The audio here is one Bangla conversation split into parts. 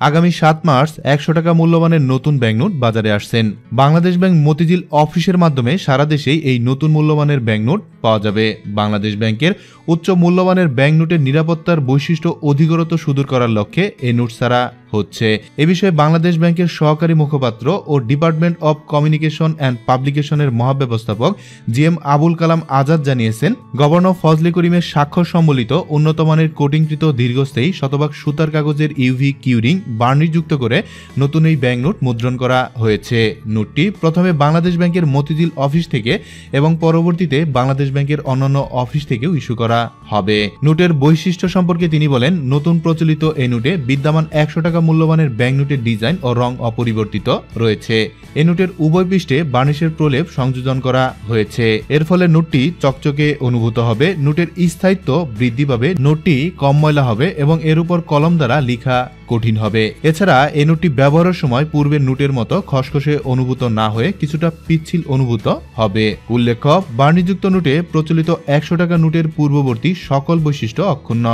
আগামী সাত মার্চ একশো টাকা মূল্যবানের নতুন ব্যাংকনোট বাজারে আসছেন। বাংলাদেশ ব্যাংক মতিঝিল অফিসের মাধ্যমে সারা দেশেই এই নতুন মূল্যবানের ব্যাংকনোট পাওয়া যাবে। বাংলাদেশ ব্যাংকের উচ্চ মূল্যবানের ব্যাংকনোটের নিরাপত্তার বৈশিষ্ট্য অধিকরত সুদূর করার লক্ষ্যে এই নোট ছাড়া। হচ্ছে। এ বিষয়ে বাংলাদেশ ব্যাংকের সহকারী মুখপাত্র ও ডিপার্টমেন্ট অব কমিউনিকেশন অ্যান্ড পাবলিকেশনের মহাব্যবস্থাপক জি এম আবুল কালাম আজাদ জানিয়েছেন, গভর্নর ফজলে করিমের স্বাক্ষর সম্বলিত উন্নতমানের কোটিংকৃত দীর্ঘস্থায়ী শতভাগ সুতার কাগজের ইউভি কিউরিং বার্নিশযুক্ত করে নতুন এই ব্যাংক নোট মুদ্রণ করা হয়েছে। নোটটি প্রথমে বাংলাদেশ ব্যাংকের মতিঝিল অফিস থেকে এবং পরবর্তীতে বাংলাদেশ ব্যাংকের অন্যান্য অফিস থেকেও ইস্যু করা হবে। নোটের বৈশিষ্ট্য সম্পর্কে তিনি বলেন, নতুন প্রচলিত এই নোটে বিদ্যমান একশো টাকা মূল্যমানের ব্যাংক নোটের ডিজাইন ও রং অপরিবর্তিত রয়েছে। এই নোটের উভয় পৃষ্ঠে বার্নিশের প্রলেপ সংযোজন করা হয়েছে। এর ফলে নোটটি চকচকে অনুভূত হবে, নোটের স্থায়িত্ব বৃদ্ধি পাবে, নোটটি কম ময়লা হবে এবং এর উপর কলম দ্বারা লিখা কঠিন হবে। এছাড়া এ নোটটি ব্যবহারের সময় পূর্বের নোটের মতো খসখসে অনুভূত না হয়ে কিছুটা পিচ্ছিল অনুভূত হবে। উল্লেখ্য বার্নিযুক্ত নোটে প্রচলিত একশো টাকা নোটের পূর্ববর্তী সকল বৈশিষ্ট্য অক্ষুণ্ণ।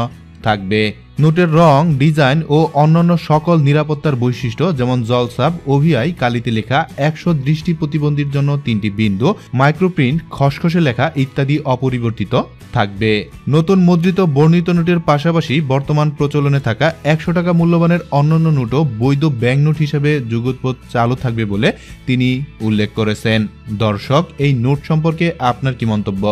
থাকবে। নোটের রং, ডিজাইন ও অন্যান্য সকল নিরাপত্তার বৈশিষ্ট্য, যেমন জলসাব ওভিআই, কালিতে লেখা একশো দৃষ্টি প্রতিবন্ধীর জন্য তিনটি বিন্দু, মাইক্রোপ্রিন্ট, খসখসে লেখা ইত্যাদি অপরিবর্তিত থাকবে। নতুন মুদ্রিত বর্ণিত নোটের পাশাপাশি বর্তমান প্রচলনে থাকা একশো টাকা মূল্যবানের অন্যান্য নোটও বৈধ ব্যাংক নোট হিসেবে যুগোৎপদ চালু থাকবে বলে তিনি উল্লেখ করেছেন। দর্শক, এই নোট সম্পর্কে আপনার কি মন্তব্য?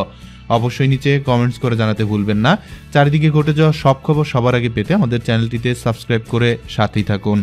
অবশ্যই নিচে কমেন্টস করে জানাতে ভুলবেন না। চারিদিকে ঘটে যাওয়া সব খবর সবার আগে পেতে আমাদের চ্যানেলটিতে সাবস্ক্রাইব করে সাথেই থাকুন।